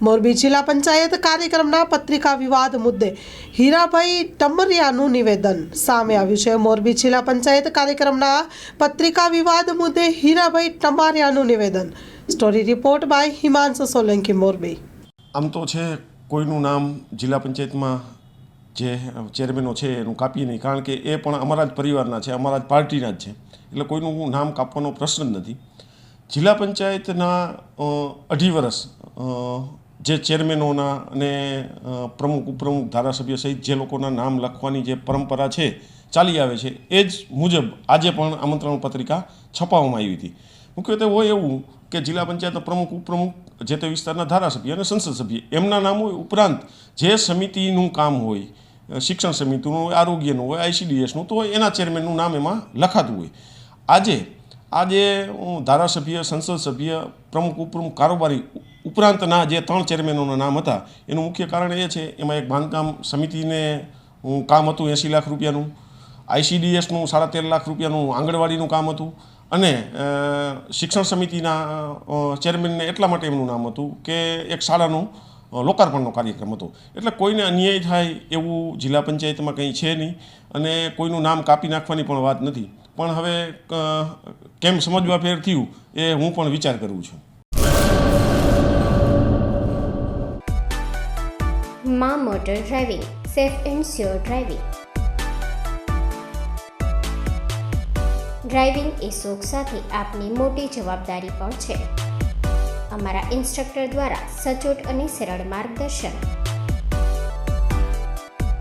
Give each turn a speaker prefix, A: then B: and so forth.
A: મોરબી જિલ્લા પંચાયત કાર્યક્રમના પત્રિકા વિવાદ મુદ્દે હીરાભાઈ ટમરિયાનું નિવેદન સામે આવ્યું છે. મોરબી જિલ્લા પંચાયત કાર્યક્રમના પત્રિકા વિવાદ મુદ્દે હીરાભાઈ ટમારિયાનું નિવેદન. Story report by Himanshu Solanki, Morbi.
B: આમ તો છે, કોઈનું નામ જિલ્લા પંચાયતમાં જે ચેરમેનો છે એનું કાપીએ નહીં. કારણ કે એ પણ અમારા જ પરિવારના છે, અમારા જ પાર્ટીના જ છે. એટલે કોઈનું નામ કાપવાનો પ્રશ્ન જ નથી. જિલ્લા પંચાયતના અઢી વર્ષ જે ચેરમેનોના અને પ્રમુખ, ઉપપ્રમુખ, ધારાસભ્ય સહિત જે લોકોના નામ લખવાની જે પરંપરા છે, ચાલી આવે છે, એ જ મુજબ આજે પણ આમંત્રણ પત્રિકા છપાવવામાં આવી હતી. મુખ્યત્વે હોય એવું કે જિલ્લા પંચાયતના પ્રમુખ, ઉપપ્રમુખ, જે તે વિસ્તારના ધારાસભ્ય અને સંસદ સભ્ય, એમના નામ હોય ઉપરાંત જે સમિતિનું કામ હોય શિક્ષણ સમિતિનું હોય, આરોગ્યનું હોય, આઈસીડીએસનું તો એના ચેરમેનનું નામ એમાં લખાતું હોય. આજે આજે હું ધારાસભ્ય, સંસદ સભ્ય, પ્રમુખ, ઉપપ્રમુખ, કારોબારી ઉપરાંતના જે ત્રણ ચેરમેનોના નામ હતા, એનું મુખ્ય કારણ એ છે, એમાં એક બાંધકામ સમિતિને હું કામ હતું એંસી લાખ રૂપિયાનું આઈસીડીએસનું સાડા તેર લાખ રૂપિયાનું, આંગણવાડીનું કામ હતું, અને શિક્ષણ સમિતિના ચેરમેનને એટલા માટે એમનું નામ હતું કે એક શાળાનું લોકાર્પણનો કાર્યક્રમ હતો. એટલે કોઈને અન્યાય થાય એવું જિલ્લા પંચાયતમાં કંઈ છે નહીં, અને કોઈનું નામ કાપી નાખવાની પણ વાત નથી. પણ હવે કેમ સમજવા ફેર થયું એ હું પણ વિચાર કરું છું.
C: મા motor driving, safe and sure driving. Driving એ શોખ સાથે આપની મોટી જવાબદારી પણ છે. અમારા ઇન્સ્ટ્રક્ટર દ્વારા સચોટ અને સરળ માર્ગદર્શન.